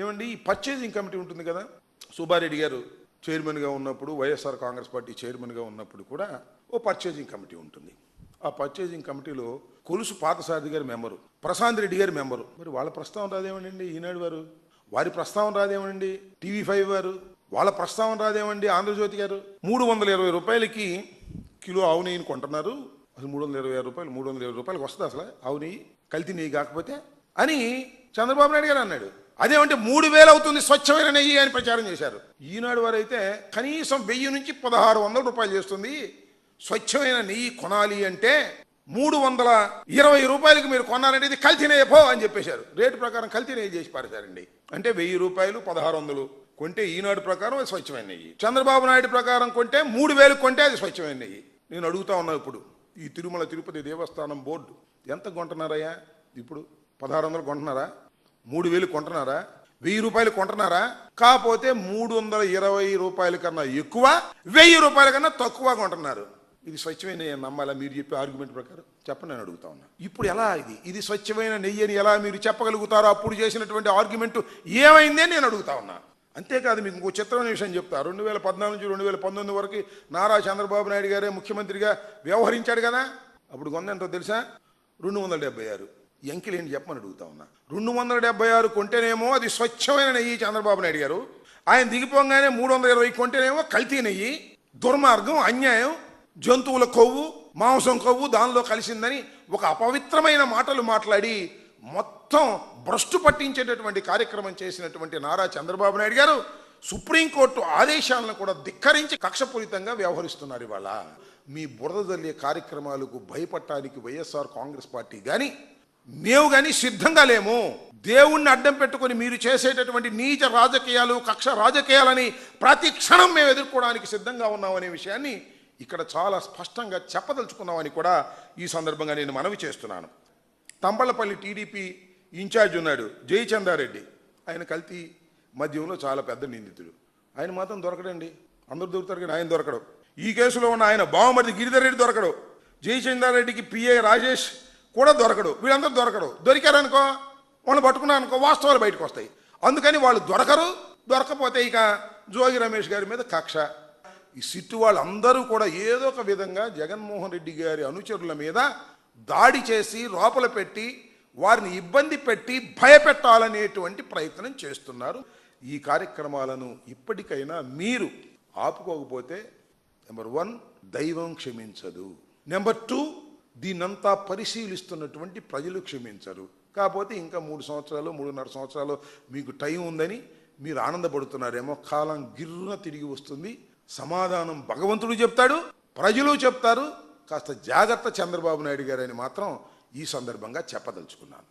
ఏమండి ఈ purchasing committee ఉంటుంది కదా? సుబ్బారెడ్డి గారు చైర్మన్గా ఉన్నప్పుడు వైఎస్ఆర్ కాంగ్రెస్ పార్టీ చైర్మన్గా ఉన్నప్పుడు కూడా ఓ పర్చేజింగ్ కమిటీ ఉంటుంది. ఆ పర్చేజింగ్ కమిటీలో కొలుసు పాతసారథి గారి మెంబరు ప్రశాంత్ రెడ్డి గారి మెంబరు. మరి వాళ్ళ ప్రస్తావన రాదేమండి ఈనాడు వారు? వారి ప్రస్తావన రాదేమండి టీవీ ఫైవ్ వారు? వాళ్ళ ప్రస్తావన రాదేమండి ఆంధ్రజ్యోతి గారు? మూడు వందల ఇరవై రూపాయలకి కిలో ఆవు నెయ్యిని కొంటున్నారు. అసలు మూడు వందల ఇరవై ఆరు రూపాయలు మూడు వందల ఇరవై రూపాయలకు వస్తుంది అసలు? ఆవు నెయ్యి? కల్తీ నెయ్యి కాకపోతే? అని చంద్రబాబు నాయుడు గారు అన్నాడు. అదేమంటే మూడు వేలు అవుతుంది స్వచ్ఛమైన నెయ్యి అని ప్రచారం చేశారు. ఈనాడు వారైతే కనీసం వెయ్యి నుంచి పదహారు వందల రూపాయలు చేస్తుంది. స్వచ్ఛమైన నెయ్యి కొనాలి అంటే మూడు వందల ఇరవై రూపాయలకి మీరు కొన్నారంటే ఇది కల్తీ నెయ్యి పో అని చెప్పేశారు. రేటు ప్రకారం కల్తీ నెయ్యి చేసి పారేశారండి. అంటే వెయ్యి రూపాయలు పదహారు వందలు కొంటే ఈనాడు ప్రకారం అది స్వచ్ఛమైన నెయ్యి. చంద్రబాబు నాయుడు ప్రకారం కొంటే మూడు వేలు కొంటే అది స్వచ్ఛమైన నెయ్యి. నేను అడుగుతా ఉన్నా ఇప్పుడు ఈ తిరుమల తిరుపతి దేవస్థానం బోర్డు ఎంత కొంటున్నారయ్యా? ఇప్పుడు పదహారు వందలు కొంటున్నారా? మూడు వేలు కొంటున్నారా? వెయ్యి రూపాయలు కొంటున్నారా? కాకపోతే మూడు వందల ఇరవై రూపాయల కన్నా ఎక్కువ వెయ్యి రూపాయల కన్నా తక్కువ కొంటున్నారు. ఇది స్వచ్ఛమైన నెయ్యి నమ్మాలా మీరు చెప్పే ఆర్గ్యుమెంట్ ప్రకారం? చెప్పండి నేను అడుగుతా ఉన్నా. ఇప్పుడు ఎలా ఇది? ఇది స్వచ్ఛమైన నెయ్యి అని ఎలా మీరు చెప్పగలుగుతారో అప్పుడు చేసినటువంటి ఆర్గ్యుమెంట్ ఏమైంది అని నేను అడుగుతా ఉన్నా. అంతేకాదు మీకు ఇంకో చిత్రమైన విషయం చెప్తా. రెండు వేల పద్నాలుగు నుంచి రెండు వేల పంతొమ్మిది వరకు నారా చంద్రబాబు నాయుడు గారే ముఖ్యమంత్రిగా వ్యవహరించాడు కదా? అప్పుడు కొంత తెలుసా? రెండు వందల డెబ్బై ఆరు. ఎంకిలేంటి చెప్పమని అడుగుతా ఉన్నా. రెండు వందల డెబ్బై ఆరు కొంటేనేమో అది స్వచ్ఛమైన నెయ్యి చంద్రబాబు నాయుడు గారు. ఆయన దిగిపోగానే మూడు వందల ఇరవై కొంటేనేమో కల్తీ నెయ్యి. దుర్మార్గం అన్యాయం జంతువుల కొవ్వు మాంసం కొవ్వు దానిలో కలిసిందని ఒక అపవిత్రమైన మాటలు మాట్లాడి మొత్తం భ్రష్టు పట్టించేటటువంటి కార్యక్రమం చేసినటువంటి నారా చంద్రబాబు నాయుడు గారు సుప్రీంకోర్టు ఆదేశాలను కూడా ధిక్కరించి కక్షపూరితంగా వ్యవహరిస్తున్నారు ఇవాళ. మీ బురద కార్యక్రమాలకు భయపడటానికి వైఎస్ఆర్ కాంగ్రెస్ పార్టీ కానీ మేము కానీ సిద్ధంగా లేము. దేవుణ్ణి అడ్డం పెట్టుకొని మీరు చేసేటటువంటి నీచ రాజకీయాలు కక్ష రాజకీయాలని ప్రతి క్షణం మేము ఎదుర్కోవడానికి సిద్ధంగా ఉన్నామనే విషయాన్ని ఇక్కడ చాలా స్పష్టంగా చెప్పదలుచుకున్నామని కూడా ఈ సందర్భంగా నేను మనవి చేస్తున్నాను. తంబళ్ళపల్లి టీడీపీ ఇన్ఛార్జ్ ఉన్నాడు జయచందారెడ్డి. ఆయన కల్తీ మద్యంలో చాలా పెద్ద నిందితుడు. ఆయన మాత్రం దొరకడండి. అందరూ దొరుకుతారు కానీ ఆయన దొరకడు. ఈ కేసులో ఉన్న ఆయన బావమరిది గిరిధర్ రెడ్డి దొరకడు. జయచందారెడ్డికి పిఏ రాజేష్ కూడా దొరకడు. వీళ్ళందరూ దొరకడు దొరికారనుకో వాళ్ళు పట్టుకున్నారనుకో వాస్తవాలు బయటకు వస్తాయి. అందుకని వాళ్ళు దొరకరు. దొరకపోతే ఇక జోగి రమేష్ గారి మీద కక్ష. ఈ సిట్టు వాళ్ళందరూ కూడా ఏదో ఒక విధంగా జగన్మోహన్ రెడ్డి గారి అనుచరుల మీద దాడి చేసి లోపల పెట్టి వారిని ఇబ్బంది పెట్టి భయపెట్టాలనేటువంటి ప్రయత్నం చేస్తున్నారు. ఈ కార్యక్రమాలను ఇప్పటికైనా మీరు ఆపుకోకపోతే నెంబర్ వన్ దైవం క్షమించదు. నెంబర్ టూ దీన్నంతా పరిశీలిస్తున్నటువంటి ప్రజలు క్షమించరు. కాకపోతే ఇంకా మూడు సంవత్సరాలు మూడున్నర సంవత్సరాలు మీకు టైం ఉందని మీరు ఆనందపడుతున్నారేమో. కాలం గిర్రున తిరిగి వస్తుంది. సమాధానం భగవంతుడు చెప్తాడు ప్రజలు చెప్తారు. కాస్త జాగ్రత్త చంద్రబాబు నాయుడు గారని మాత్రం ఈ సందర్భంగా చెప్పదలుచుకున్నాను.